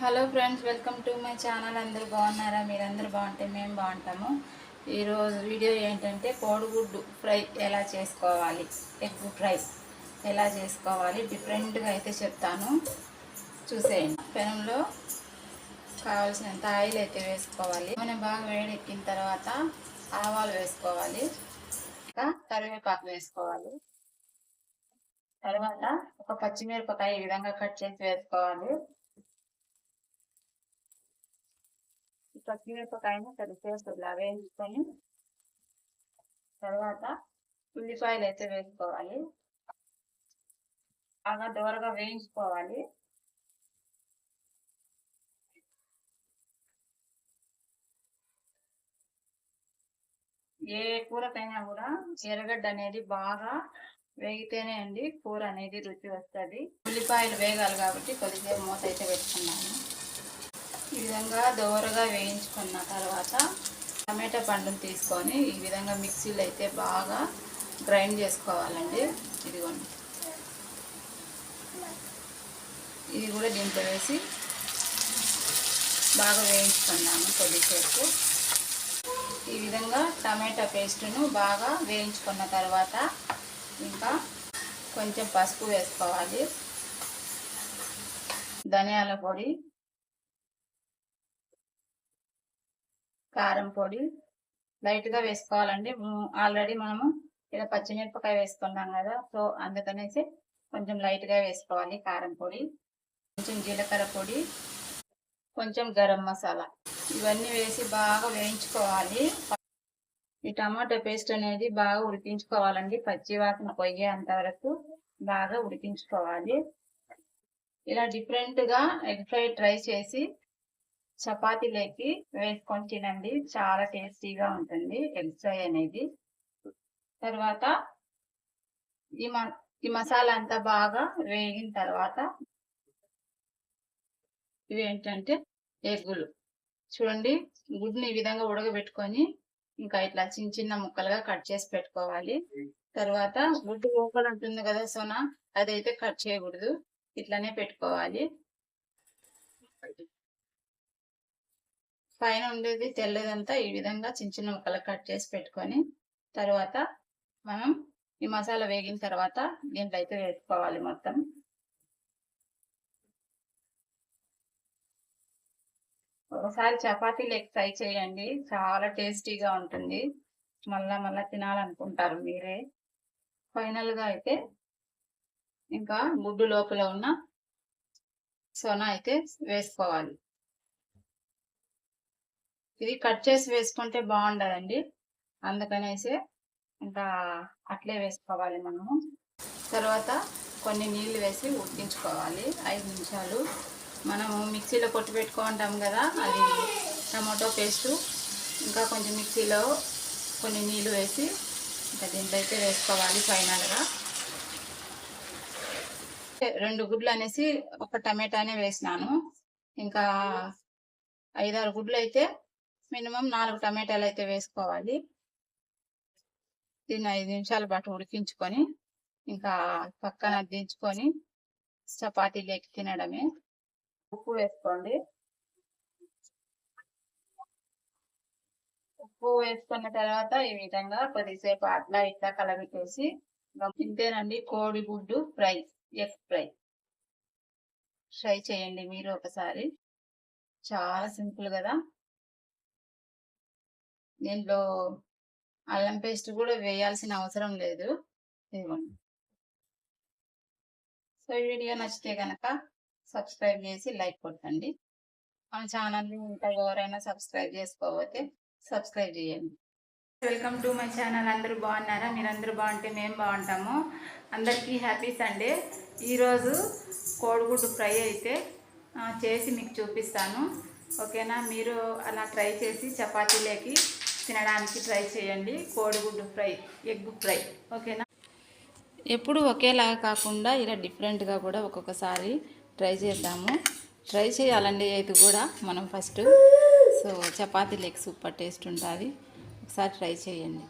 Hello friends welcome to my channel. అందరూ బాగున్నారా? మీరందరూ బాగుంటే మేము బాగుంటాము. ఈరోజు వీడియో ఏంటంటే కోడిగుడ్డు ఫ్రై ఎలా చేసుకోవాలి? ఎగ్ ఫ్రై ఎలా చేసుకోవాలి? డిఫరెంట్గా అయితే చెప్తాను. చూసేయండి. పెనంలో కావాల్సినంత ఆయిల్ అయితే వేసుకోవాలి. మనం బాగా వేడెక్కిన తర్వాత ఆవాలు వేసుకోవాలి. ఇంకా కరివేపాకు వేసుకోవాలి. తర్వాత ఒక పచ్చిమిరపకాయ ఈ విధంగా కట్ చేసి వేసుకోవాలి. ఈ పచ్చిమిరపకాయని సరిసేపు ఇలా వేయించుకొని తర్వాత ఉల్లిపాయలు అయితే వేసుకోవాలి బాగా దూరగా వేయించుకోవాలి ఏ కూరకైనా కూడా ఎర్రగడ్డ అనేది బాగా వేగితేనే అండి కూర అనేది రుచి వస్తుంది. ఉల్లిపాయలు వేగాలి కాబట్టి కొద్దిసేపు మూత అయితే పెట్టుకున్నాను. ఈ విధంగా దోరగా వేయించుకున్న తర్వాత టమాటా పండును తీసుకొని ఈ విధంగా మిక్సీలో అయితే బాగా గ్రైండ్ చేసుకోవాలండి. ఇదిగోండి. ఇది కూడా దీంట్లో వేసి బాగా వేయించుకున్నాము కొద్దిసేపు. ఈ విధంగా టమాటా పేస్ట్ను బాగా వేయించుకున్న తర్వాత ఇంకా కొంచెం పసుపు వేసుకోవాలి. ధనియాల పొడి కారం పొడి లైట్గా వేసుకోవాలండి. ఆల్రెడీ మనము ఇలా పచ్చిమిరపకాయ వేసుకున్నాం కదా సో అందుకనేసి కొంచెం లైట్గా వేసుకోవాలి కారం పొడి కొంచెం జీలకర్ర పొడి కొంచెం గరం మసాలా. ఇవన్నీ వేసి బాగా వేయించుకోవాలి. ఈ టమాటా పేస్ట్ అనేది బాగా ఉడికించుకోవాలండి. పచ్చి వాసన పొయ్యేంత వరకు బాగా ఉడికించుకోవాలి. ఇలా డిఫరెంట్గా ఎగ్ ఫ్రై ట్రై చేసి చపాతీలోకి వేసుకొని తినండి. చాలా టేస్టీగా ఉంటుంది ఎగ్ ఫ్రై అనేది. తర్వాత ఈ మ ఈ మసాలా అంతా బాగా వేగిన తర్వాత ఇవి ఏంటంటే ఎగ్గులు. చూడండి గుడ్ని ఈ విధంగా ఉడకబెట్టుకొని ఇంకా ఇట్లా చిన్న చిన్న ముక్కలుగా కట్ చేసి పెట్టుకోవాలి. తర్వాత గుడ్డు లోపల ఉంటుంది కదా సోనా అదైతే కట్ చేయకూడదు. ఇట్లానే పెట్టుకోవాలి. పైన ఉండేది తెల్లదంతా ఈ విధంగా చిన్న చిన్న ముక్కలు కట్ చేసి పెట్టుకొని తర్వాత మనం ఈ మసాలా వేగిన తర్వాత దీంట్లో అయితే వేసుకోవాలి మొత్తం. ఒకసారి చపాతీలు ఫ్రై చేయండి. చాలా టేస్టీగా ఉంటుంది. మళ్ళా మళ్ళా తినాలనుకుంటారు మీరే. ఫైనల్గా అయితే ఇంకా గుడ్డు లోపల ఉన్న సొన అయితే వేసుకోవాలి. ఇది కట్ చేసి వేసుకుంటే బాగుండదండి. అందుకనేసి ఇంకా అట్లే వేసుకోవాలి మనము. తర్వాత కొన్ని నీళ్ళు వేసి ఉడికించుకోవాలి. ఐదు నిమిషాలు. మనము మిక్సీలో కొట్టి పెట్టుకుంటాం కదా అది టమాటో పేస్టు. ఇంకా కొంచెం మిక్సీలో కొన్ని నీళ్ళు వేసి ఇంకా దీంట్లో అయితే వేసుకోవాలి ఫైనల్గా. రెండు గుడ్లు అనేసి ఒక టమాటానే వేసినాను. ఇంకా ఐదారు గుడ్లు అయితే మినిమం నాలుగు టమాటాలు అయితే వేసుకోవాలి. దీన్ని ఐదు నిమిషాల పాటు ఉడికించుకొని ఇంకా పక్కన దించుకొని చపాతీలోకి తినడమే. ఉప్పు వేసుకోండి. ఉప్పు వేసుకున్న తర్వాత ఈ విధంగా కొద్దిసేపు అట్లా ఇట్లా కలబెట్టేసి ఇంతేనండి కోడిగుడ్డు ఫ్రై ఎగ్ ఫ్రై. ట్రై చేయండి మీరు ఒకసారి. చాలా సింపుల్ కదా. దీంట్లో అల్లం పేస్ట్ కూడా వేయాల్సిన అవసరం లేదు. ఇదిగోండి సో ఈ వీడియో నచ్చితే కనుక సబ్స్క్రైబ్ చేసి లైక్ కొట్టండి. మన ఛానల్ని ఇంకా ఎవరైనా సబ్స్క్రైబ్ చేసుకోకపోతే సబ్స్క్రైబ్ చేయండి. వెల్కమ్ టు మై ఛానల్ అందరూ బాగున్నారా? మీరందరూ బాగుంటే మేము బాగుంటాము. అందరికీ హ్యాపీ సండే ఈరోజు కోడిగుడ్డు ఫ్రై అయితే చేసి మీకు చూపిస్తాను. ఓకేనా? మీరు అలా ట్రై చేసి చపాతీలోకి తినడానికి ట్రై చేయండి. కోడిగుడ్డు ఫ్రై ఎగ్ ఫ్రై. ఓకేనా? ఎప్పుడు ఒకేలాగా కాకుండా ఇలా డిఫరెంట్గా కూడా ఒక్కొక్కసారి ట్రై చేద్దాము. ట్రై చేయాలండి ఇది కూడా మనం ఫస్ట్. సో చపాతీ లెగ్ సూపర్ టేస్ట్ ఉంటుంది. ఒకసారి ట్రై చేయండి.